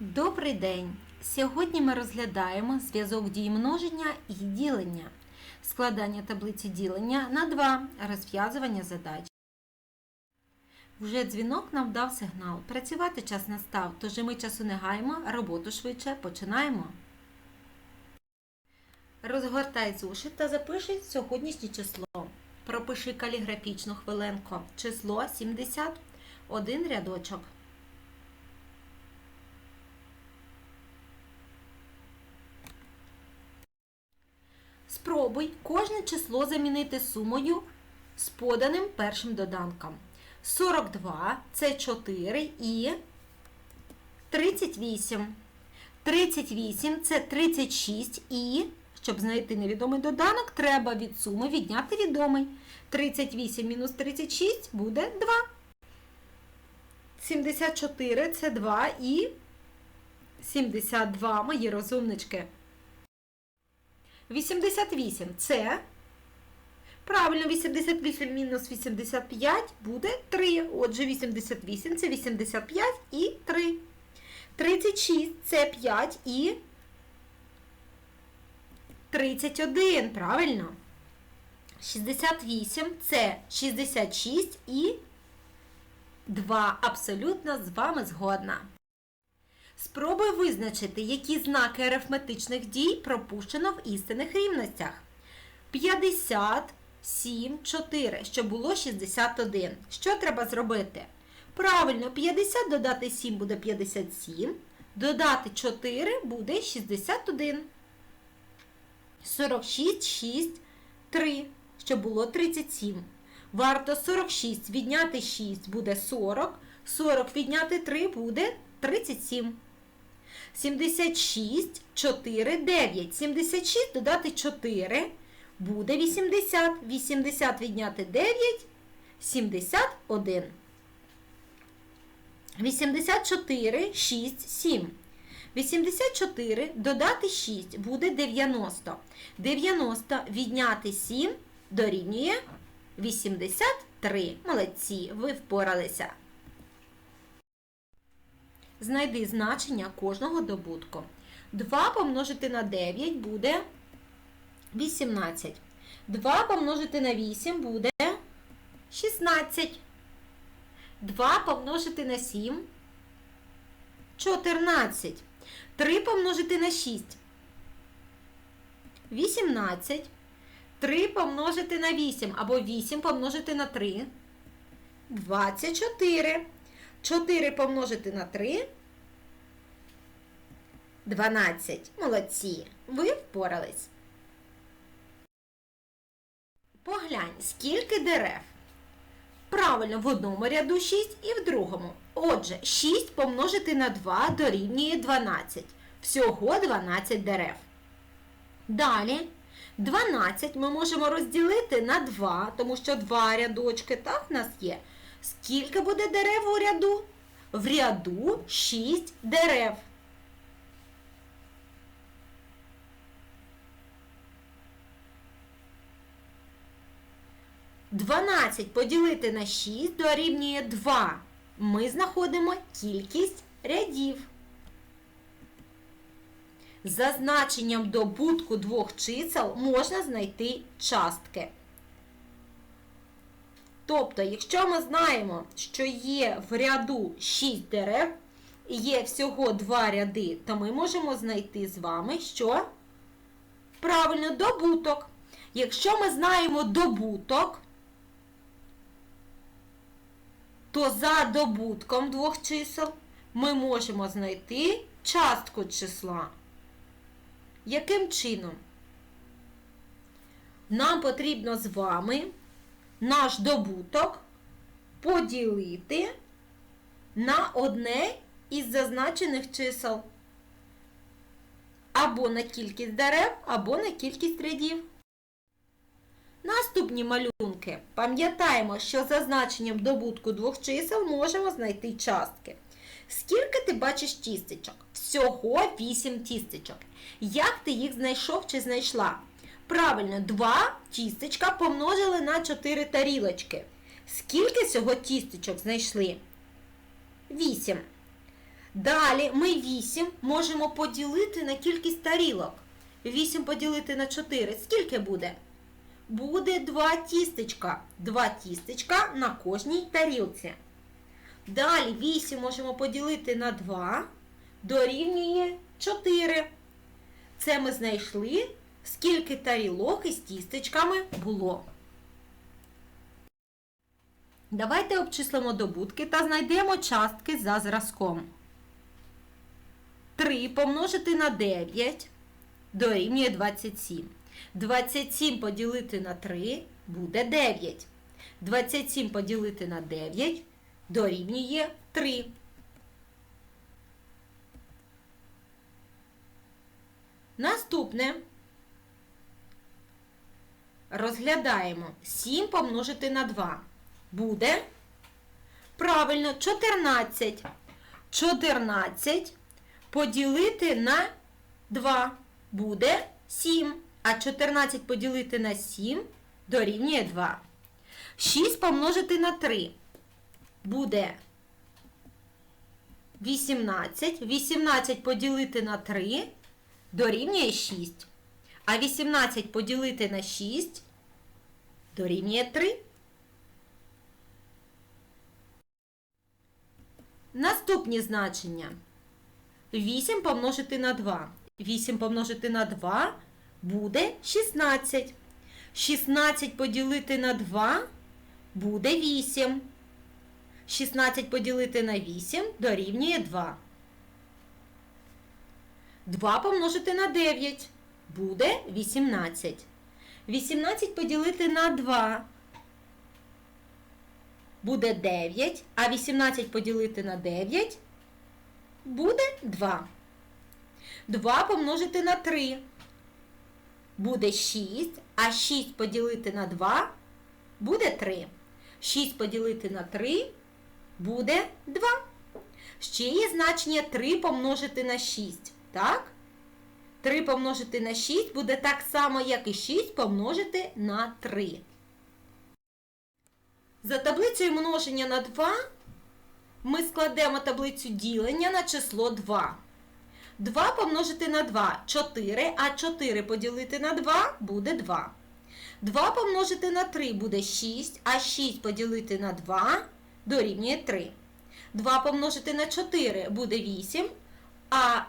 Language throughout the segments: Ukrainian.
Добрий день! Сьогодні ми розглядаємо зв'язок дій множення і ділення, складання таблиці ділення на 2, розв'язування задач. Вже дзвінок нам дав сигнал. Працювати час настав, тож ми часу не гаємо, роботу швидше починаємо. Розгортай зошит та запиши сьогоднішнє число. Пропиши каліграфічну хвилинку. Число 70, один рядочок. Спробуй кожне число замінити сумою з поданим першим доданком. 42 це 4 і 38. 38 це 36 і, щоб знайти невідомий доданок, треба від суми відняти відомий. 38 мінус 36 буде 2. 74 це 2 і 72, мої розумнички. 88 це. Правильно, 88 мінус 85 буде 3. Отже, 88 це 85 і 3. 36 це 5 і 31. Правильно. 68 це 66 і 2. Абсолютно з вами згодна. Спробуй визначити, які знаки арифметичних дій пропущено в істинних рівностях. 57, 4, що було 61. Що треба зробити? Правильно, 50 додати 7 буде 57. Додати 4 буде 61. 46, 6, 3, що було 37. Варто 46 відняти 6 буде 40. 40 відняти 3 буде 37. 76, 4, 9. 76 додати 4 буде 80. 80 відняти 9, 71. 84, 6, 7. 84 додати 6 буде 90. 90 відняти 7 дорівнює 83. Молодці, ви впоралися. Знайди значення кожного добутку. 2 помножити на 9 буде 18. 2 помножити на 8 буде 16. 2 помножити на 7 14. 3 помножити на 6 18. 3 помножити на 8 або 8 помножити на 3 24. 4 помножити на 3 12. Молодці. Ви впорались. Поглянь, скільки дерев. Правильно, в одному ряду 6 і в другому. Отже, 6 помножити на 2 дорівнює 12. Всього 12 дерев. Далі 12 ми можемо розділити на 2, тому що 2 рядочки, так, в нас є. Скільки буде дерев у ряду? В ряду 6 дерев. Дванадцять поділити на 6 дорівнює 2. Ми знаходимо кількість рядів. За значенням добутку двох чисел можна знайти частки. Тобто, якщо ми знаємо, що є в ряду 6 дерев і є всього 2 ряди, то ми можемо знайти з вами, що правильно добуток. Якщо ми знаємо добуток, то за добутком двох чисел ми можемо знайти частку числа. Яким чином? Нам потрібно з вами наш добуток поділити на одне із зазначених чисел. Або на кількість дерев, або на кількість рядів. Наступні малюнки. Пам'ятаємо, що за значенням добутку двох чисел можемо знайти частки. Скільки ти бачиш тістечок? Всього 8 тістечок. Як ти їх знайшов чи знайшла? Правильно, 2 тістечка помножили на 4 тарілочки. Скільки всього тістечок знайшли? 8. Далі ми 8 можемо поділити на кількість тарілок. 8 поділити на 4. Скільки буде? Буде 2 тістечка. 2 тістечка на кожній тарілці. Далі 8 можемо поділити на 2. Дорівнює 4. Це ми знайшли, скільки тарілок із тістечками було. Давайте обчислимо добутки та знайдемо частки за зразком. 3 помножити на 9 дорівнює 27. 27 поділити на 3 буде 9. 27 поділити на 9 дорівнює 3. Наступне. Розглядаємо 7 помножити на 2. Буде правильно 14. 14 поділити на 2 буде 7. А 14 поділити на 7 дорівнює 2. 6 помножити на 3 буде 18. 18 поділити на 3 дорівнює 6. А 18 поділити на 6 дорівнює 3. Наступні значення. 8 помножити на 2. 8 помножити на 2 буде 16. 16 поділити на 2 буде 8. 16 поділити на 8 дорівнює 2. 2 помножити на 9 буде 18. 18 поділити на 2 буде 9, а 18 поділити на 9 буде 2. 2 помножити на 3 буде 6, а 6 поділити на 2 буде 3. 6 поділити на 3 буде 2. Ще є значення 3 помножити на 6, так? 3 помножити на 6 буде так само, як і 6 помножити на 3. За таблицею множення на 2 ми складемо таблицю ділення на число 2. 2 помножити на 2 4, а 4 поділити на 2 буде 2. 2 помножити на 3 буде 6, а 6 поділити на 2 дорівнює 3. 2 помножити на 4 буде 8, а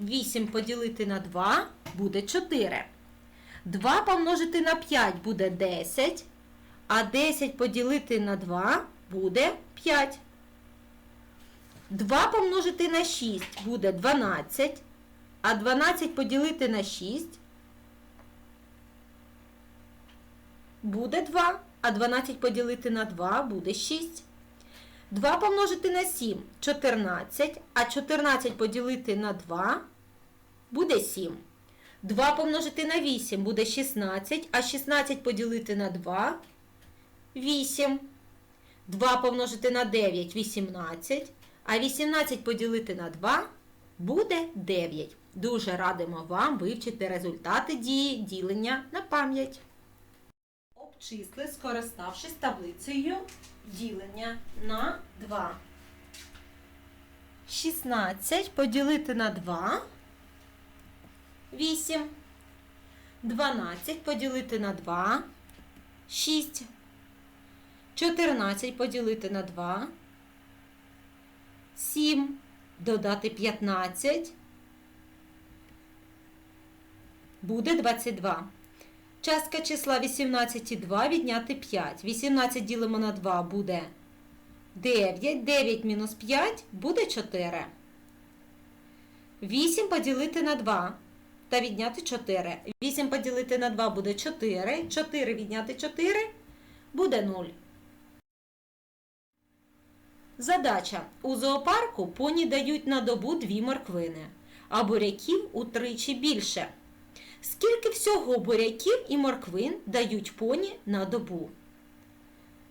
8 поділити на 2 буде 4. 2 помножити на 5 буде 10, а 10 поділити на 2 буде 5. 2 помножити на 6 буде 12, а 12 поділити на 6 буде 2, а 12 поділити на 2 буде 6. 2 помножити на 7 14, а 14 поділити на 2 буде 7. 2 помножити на 8 буде 16, а 16 поділити на 2 8. 2 помножити на 9 18, а 18 поділити на 2 буде 9. Дуже радимо вам вивчити результати дії ділення на пам'ять. Обчисли, скориставшись таблицею ділення на 2. 16 поділити на 2 8. 12 поділити на 2 6. 14 поділити на 2 7. Додати 15 буде 22. Частка числа 18 і 2 відняти 5. 18 ділимо на 2 буде 9. 9 мінус 5 буде 4. 8 поділити на 2 та відняти 4. 8 поділити на 2 буде 4. 4 відняти 4 буде 0. Задача. У зоопарку поні дають на добу 2 морквини, а буряків утричі більше. Скільки всього буряків і морквин дають поні на добу?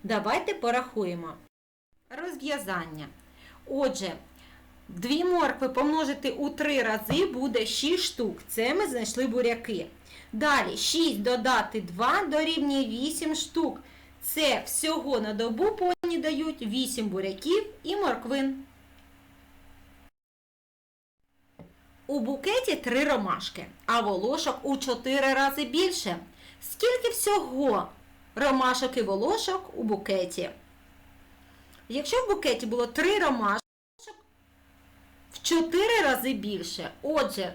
Давайте порахуємо. Розв'язання. Отже, дві моркви помножити у 3 рази буде 6 штук. Це ми знайшли буряки. Далі 6 додати 2 дорівнює 8 штук. Це всього на добу поні дають 8 буряків і морквин. У букеті три ромашки, а волошок у чотири рази більше. Скільки всього ромашок і волошок у букеті? Якщо в букеті було три ромашок, в чотири рази більше. Отже,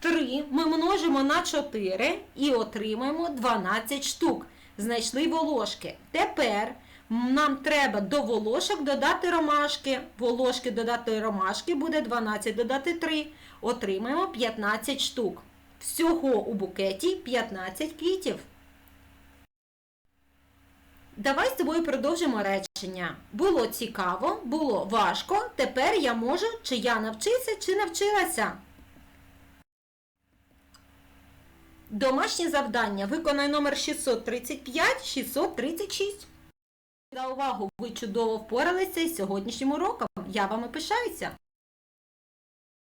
3 ми множимо на 4 і отримаємо 12 штук. Знайшли волошки. Тепер нам треба до волошок додати ромашки. Волошки додати ромашки буде 12 додати 3. Отримаємо 15 штук. Всього у букеті 15 квітів. Давай з тобою продовжимо речення. Було цікаво, було важко. Тепер я можу, чи я навчився, чи навчилася. Домашнє завдання. Виконай номер 635, 636. За увагу, ви чудово впоралися із сьогоднішнім уроком. Я вами пишаюся.